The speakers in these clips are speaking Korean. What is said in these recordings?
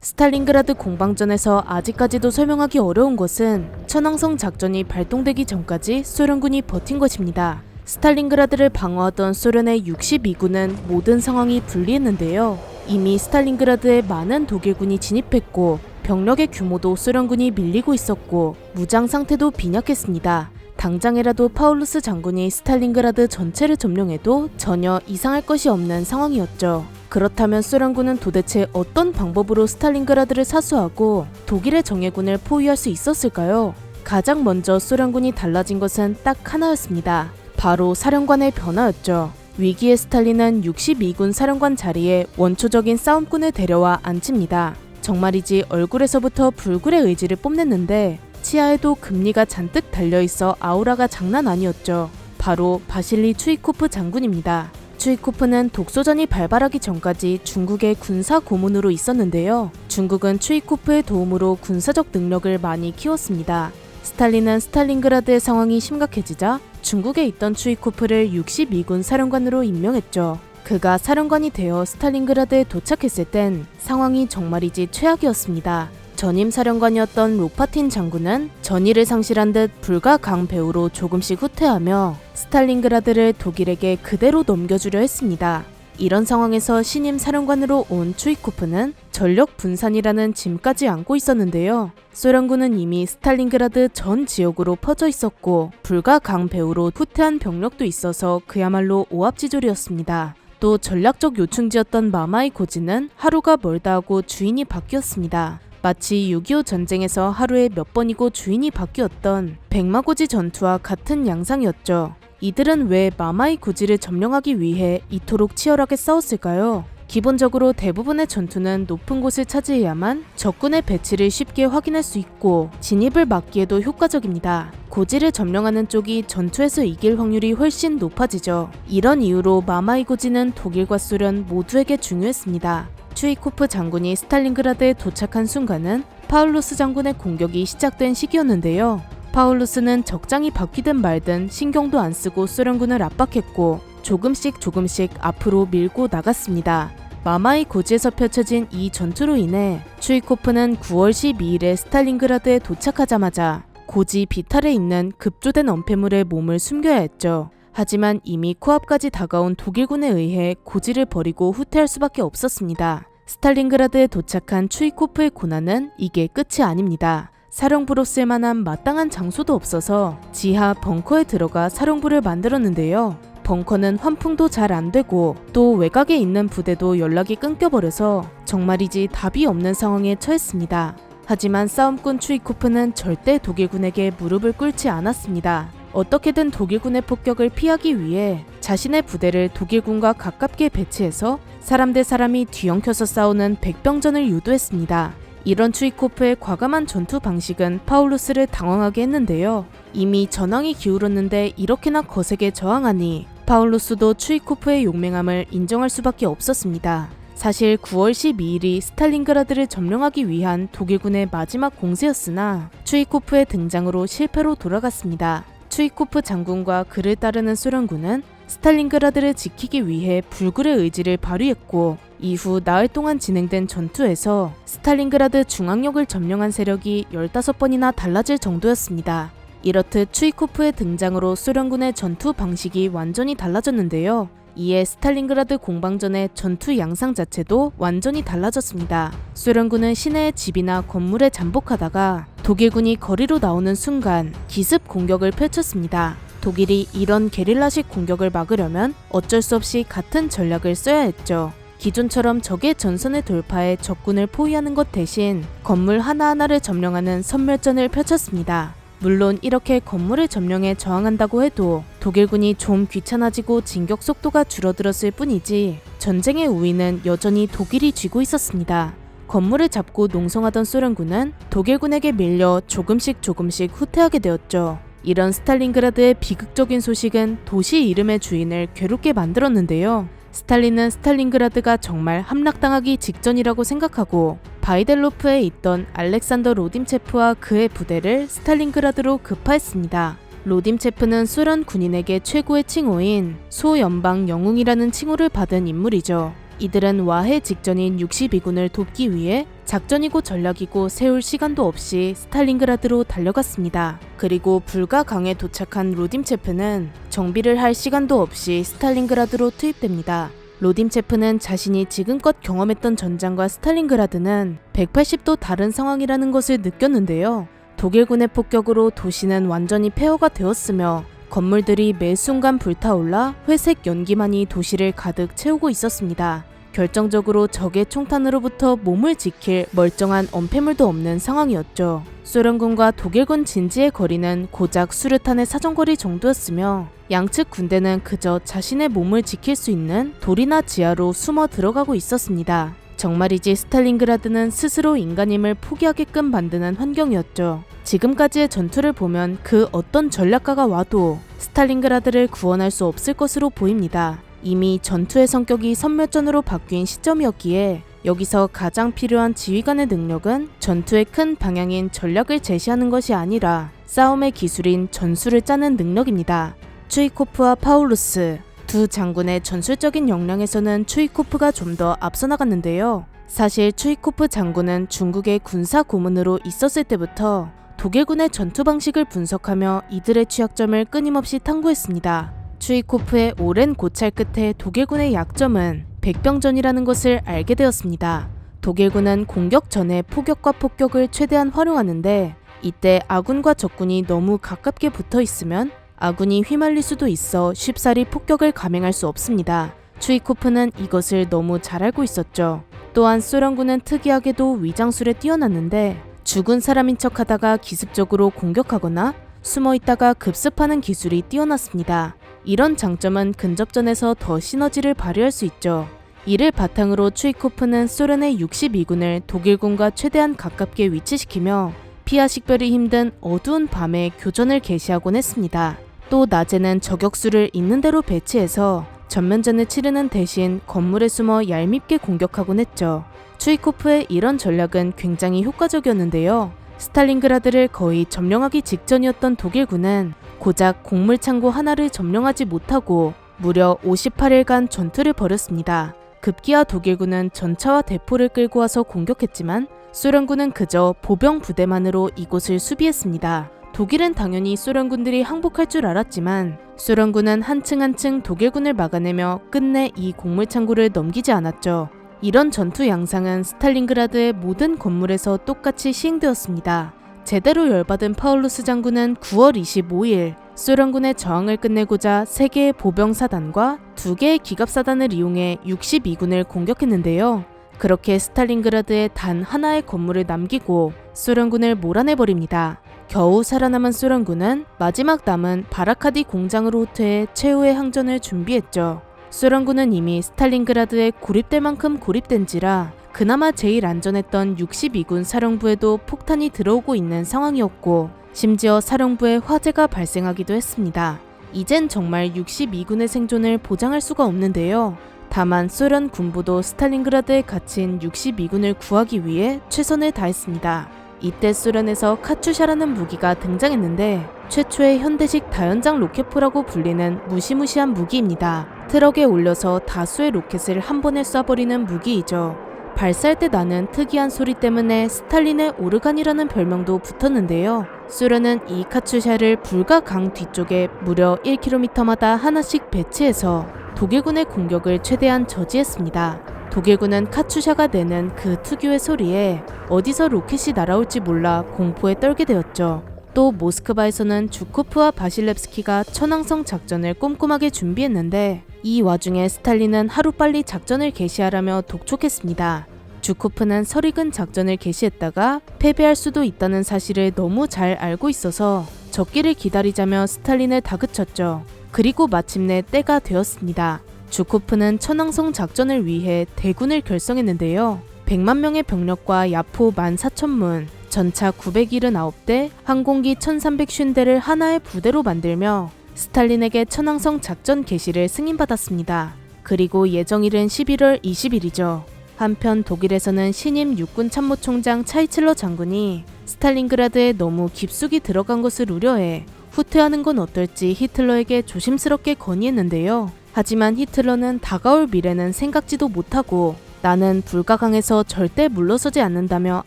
스탈린그라드 공방전에서 아직까지도 설명하기 어려운 것은 천왕성 작전이 발동되기 전까지 소련군이 버틴 것입니다. 스탈린그라드를 방어하던 소련의 62군은 모든 상황이 불리했는데요. 이미 스탈린그라드에 많은 독일군이 진입했고 병력의 규모도 소련군이 밀리고 있었고 무장 상태도 빈약했습니다. 당장이라도 파울루스 장군이 스탈린그라드 전체를 점령해도 전혀 이상할 것이 없는 상황이었죠. 그렇다면 소련군은 도대체 어떤 방법으로 스탈린그라드를 사수하고 독일의 정예군을 포위할 수 있었을까요? 가장 먼저 소련군이 달라진 것은 딱 하나였습니다. 바로 사령관의 변화였죠. 위기의 스탈린은 62군 사령관 자리에 원초적인 싸움꾼을 데려와 앉힙니다. 정말이지 얼굴에서부터 불굴의 의지를 뽐냈는데 치아에도 금리가 잔뜩 달려 있어 아우라가 장난 아니었죠. 바로 바실리 추이코프 장군입니다. 추이코프는 독소전이 발발하기 전까지 중국의 군사 고문으로 있었는데요. 중국은 추이코프의 도움으로 군사적 능력을 많이 키웠습니다. 스탈린은 스탈린그라드의 상황이 심각해지자 중국에 있던 추이코프를 62군 사령관으로 임명했죠. 그가 사령관이 되어 스탈린그라드에 도착했을 땐 상황이 정말이지 최악이었습니다. 전임 사령관이었던 로파틴 장군은 전의를 상실한 듯 불과 강 배우로 조금씩 후퇴하며 스탈린그라드를 독일에게 그대로 넘겨주려 했습니다. 이런 상황에서 신임 사령관으로 온 추이코프는 전력 분산이라는 짐까지 안고 있었는데요. 소련군은 이미 스탈린그라드 전 지역으로 퍼져 있었고 불과 강 배우로 후퇴한 병력도 있어서 그야말로 오합지졸이었습니다. 또 전략적 요충지였던 마마이 고지는 하루가 멀다 하고 주인이 바뀌었습니다. 마치 6.25 전쟁에서 하루에 몇 번이고 주인이 바뀌었던 백마고지 전투와 같은 양상이었죠. 이들은 왜 마마이 고지를 점령하기 위해 이토록 치열하게 싸웠을까요? 기본적으로 대부분의 전투는 높은 곳을 차지해야만 적군의 배치를 쉽게 확인할 수 있고 진입을 막기에도 효과적입니다. 고지를 점령하는 쪽이 전투에서 이길 확률이 훨씬 높아지죠. 이런 이유로 마마이 고지는 독일과 소련 모두에게 중요했습니다. 추이코프 장군이 스탈린그라드에 도착한 순간은 파울루스 장군의 공격이 시작된 시기였는데요. 파울루스는 적장이 바뀌든 말든 신경도 안 쓰고 소련군을 압박했고 조금씩 조금씩 앞으로 밀고 나갔습니다. 마마이 고지에서 펼쳐진 이 전투로 인해 추이코프는 9월 12일에 스탈린그라드에 도착하자마자 고지 비탈에 있는 급조된 엄폐물에 몸을 숨겨야 했죠. 하지만 이미 코앞까지 다가온 독일군에 의해 고지를 버리고 후퇴할 수밖에 없었습니다. 스탈린그라드에 도착한 추이코프의 고난은 이게 끝이 아닙니다. 사령부로 쓸만한 마땅한 장소도 없어서 지하 벙커에 들어가 사령부를 만들었는데요. 벙커는 환풍도 잘 안 되고 또 외곽에 있는 부대도 연락이 끊겨버려서 정말이지 답이 없는 상황에 처했습니다. 하지만 싸움꾼 추이코프는 절대 독일군에게 무릎을 꿇지 않았습니다. 어떻게든 독일군의 폭격을 피하기 위해 자신의 부대를 독일군과 가깝게 배치해서 사람 대 사람이 뒤엉켜서 싸우는 백병전을 유도했습니다. 이런 추이코프의 과감한 전투 방식은 파울루스를 당황하게 했는데요. 이미 전황이 기울었는데 이렇게나 거세게 저항하니 파울루스도 추이코프의 용맹함을 인정할 수밖에 없었습니다. 사실 9월 12일이 스탈린그라드를 점령하기 위한 독일군의 마지막 공세였으나 추이코프의 등장으로 실패로 돌아갔습니다. 추이코프 장군과 그를 따르는 소련군은 스탈린그라드를 지키기 위해 불굴의 의지를 발휘했고 이후 나흘 동안 진행된 전투에서 스탈린그라드 중앙역을 점령한 세력이 15번이나 달라질 정도였습니다. 이렇듯 추이코프의 등장으로 소련군의 전투 방식이 완전히 달라졌는데요. 이에 스탈린그라드 공방전의 전투 양상 자체도 완전히 달라졌습니다. 소련군은 시내의 집이나 건물에 잠복하다가 독일군이 거리로 나오는 순간 기습 공격을 펼쳤습니다. 독일이 이런 게릴라식 공격을 막으려면 어쩔 수 없이 같은 전략을 써야 했죠. 기존처럼 적의 전선을 돌파해 적군을 포위하는 것 대신 건물 하나하나를 점령하는 선멸전을 펼쳤습니다. 물론 이렇게 건물을 점령해 저항한다고 해도 독일군이 좀 귀찮아지고 진격 속도가 줄어들었을 뿐이지 전쟁의 우위는 여전히 독일이 쥐고 있었습니다. 건물을 잡고 농성하던 소련군은 독일군에게 밀려 조금씩 조금씩 후퇴하게 되었죠. 이런 스탈린그라드의 비극적인 소식은 도시 이름의 주인을 괴롭게 만들었는데요. 스탈린은 스탈린그라드가 정말 함락당하기 직전이라고 생각하고 바이델로프에 있던 알렉산더 로딤체프와 그의 부대를 스탈린그라드로 급파했습니다. 로딤체프는 소련 군인에게 최고의 칭호인 소연방 영웅이라는 칭호를 받은 인물이죠. 이들은 와해 직전인 62군을 돕기 위해 작전이고 전략이고 세울 시간도 없이 스탈린그라드로 달려갔습니다. 그리고 불가 강에 도착한 로딤체프는 정비를 할 시간도 없이 스탈린그라드로 투입됩니다. 로딤체프는 자신이 지금껏 경험했던 전장과 스탈린그라드는 180도 다른 상황이라는 것을 느꼈는데요. 독일군의 폭격으로 도시는 완전히 폐허가 되었으며 건물들이 매 순간 불타올라 회색 연기만이 도시를 가득 채우고 있었습니다. 결정적으로 적의 총탄으로부터 몸을 지킬 멀쩡한 엄폐물도 없는 상황이었죠. 소련군과 독일군 진지의 거리는 고작 수류탄의 사정거리 정도였으며 양측 군대는 그저 자신의 몸을 지킬 수 있는 돌이나 지하로 숨어 들어가고 있었습니다. 정말이지 스탈린그라드는 스스로 인간임을 포기하게끔 만드는 환경이었죠. 지금까지의 전투를 보면 그 어떤 전략가가 와도 스탈린그라드를 구원할 수 없을 것으로 보입니다. 이미 전투의 성격이 선멸전으로 바뀐 시점이었기에 여기서 가장 필요한 지휘관의 능력은 전투의 큰 방향인 전략을 제시하는 것이 아니라 싸움의 기술인 전술을 짜는 능력입니다. 추이코프와 파울루스 두 장군의 전술적인 역량에서는 추이코프가 좀 더 앞서 나갔는데요. 사실 추이코프 장군은 중국의 군사 고문으로 있었을 때부터 독일군의 전투 방식을 분석하며 이들의 취약점을 끊임없이 탐구했습니다. 추이코프의 오랜 고찰 끝에 독일군의 약점은 백병전이라는 것을 알게 되었습니다. 독일군은 공격 전에 포격과 폭격을 최대한 활용하는데 이때 아군과 적군이 너무 가깝게 붙어 있으면 아군이 휘말릴 수도 있어 쉽사리 폭격을 감행할 수 없습니다. 추이코프는 이것을 너무 잘 알고 있었죠. 또한 소련군은 특이하게도 위장술에 뛰어났는데 죽은 사람인 척 하다가 기습적으로 공격하거나 숨어 있다가 급습하는 기술이 뛰어났습니다. 이런 장점은 근접전에서 더 시너지를 발휘할 수 있죠. 이를 바탕으로 추이코프는 소련의 62군을 독일군과 최대한 가깝게 위치시키며 피하 식별이 힘든 어두운 밤에 교전을 개시하곤 했습니다. 또 낮에는 저격수를 있는 대로 배치해서 전면전을 치르는 대신 건물에 숨어 얄밉게 공격하곤 했죠. 추이코프의 이런 전략은 굉장히 효과적이었는데요. 스탈린그라드를 거의 점령하기 직전이었던 독일군은 고작 곡물 창고 하나를 점령하지 못하고 무려 58일간 전투를 벌였습니다. 급기야 독일군은 전차와 대포를 끌고 와서 공격했지만 소련군은 그저 보병 부대만으로 이곳을 수비했습니다. 독일은 당연히 소련군들이 항복할 줄 알았지만 소련군은 한층 한층 독일군을 막아내며 끝내 이 곡물창고를 넘기지 않았죠. 이런 전투 양상은 스탈린그라드의 모든 건물에서 똑같이 시행되었습니다. 제대로 열받은 파울루스 장군은 9월 25일 소련군의 저항을 끝내고자 3개의 보병사단과 2개의 기갑사단을 이용해 62군을 공격했는데요. 그렇게 스탈린그라드에 단 하나의 건물을 남기고 소련군을 몰아내버립니다. 겨우 살아남은 소련군은 마지막 남은 바라카디 공장으로 후퇴해 최후의 항전을 준비했죠. 소련군은 이미 스탈린그라드에 고립될 만큼 고립된지라 그나마 제일 안전했던 62군 사령부에도 폭탄이 들어오고 있는 상황이었고 심지어 사령부에 화재가 발생하기도 했습니다. 이젠 정말 62군의 생존을 보장할 수가 없는데요. 다만 소련 군부도 스탈린그라드에 갇힌 62군을 구하기 위해 최선을 다했습니다. 이때 소련에서 카투샤라는 무기가 등장했는데 최초의 현대식 다연장 로켓포라고 불리는 무시무시한 무기입니다. 트럭에 올려서 다수의 로켓을 한 번에 쏴버리는 무기이죠. 발사할 때 나는 특이한 소리 때문에 스탈린의 오르간이라는 별명도 붙었는데요. 소련은 이 카투샤를 불가 강 뒤쪽에 무려 1km마다 하나씩 배치해서 독일군의 공격을 최대한 저지했습니다. 독일군은 카투샤가 내는 그 특유의 소리에 어디서 로켓이 날아올지 몰라 공포에 떨게 되었죠. 또 모스크바에서는 주코프와 바실렙스키가 천왕성 작전을 꼼꼼하게 준비했는데 이 와중에 스탈린은 하루빨리 작전을 개시하라며 독촉했습니다. 주코프는 설익은 작전을 개시했다가 패배할 수도 있다는 사실을 너무 잘 알고 있어서 적기를 기다리자며 스탈린을 다그쳤죠. 그리고 마침내 때가 되었습니다. 주코프는 천왕성 작전을 위해 대군을 결성했는데요. 100만 명의 병력과 야포 14,000문, 전차 979대, 항공기 1,350대를 하나의 부대로 만들며 스탈린에게 천왕성 작전 개시를 승인받았습니다. 그리고 예정일은 11월 20일이죠. 한편 독일에서는 신임 육군 참모총장 차이칠러 장군이 스탈린그라드에 너무 깊숙이 들어간 것을 우려해 후퇴하는 건 어떨지 히틀러에게 조심스럽게 건의했는데요. 하지만 히틀러는 다가올 미래는 생각지도 못하고 나는 불가강에서 절대 물러서지 않는다며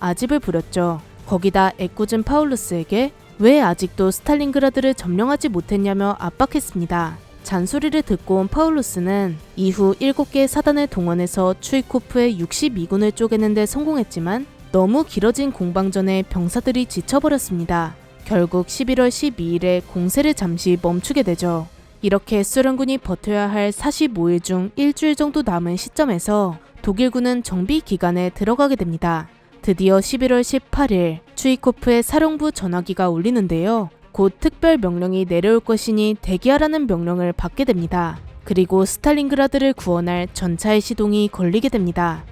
아집을 부렸죠. 거기다 애꿎은 파울루스에게 왜 아직도 스탈린그라드를 점령하지 못했냐며 압박했습니다. 잔소리를 듣고 온 파울루스는 이후 7개의 사단을 동원해서 추이코프의 62군을 쪼개는데 성공했지만 너무 길어진 공방전에 병사들이 지쳐버렸습니다. 결국 11월 12일에 공세를 잠시 멈추게 되죠. 이렇게 소련군이 버텨야 할 45일 중 일주일 정도 남은 시점에서 독일군은 정비 기간에 들어가게 됩니다. 드디어 11월 18일 추이코프의 사령부 전화기가 울리는데요. 곧 특별 명령이 내려올 것이니 대기하라는 명령을 받게 됩니다. 그리고 스탈린그라드를 구원할 전차의 시동이 걸리게 됩니다.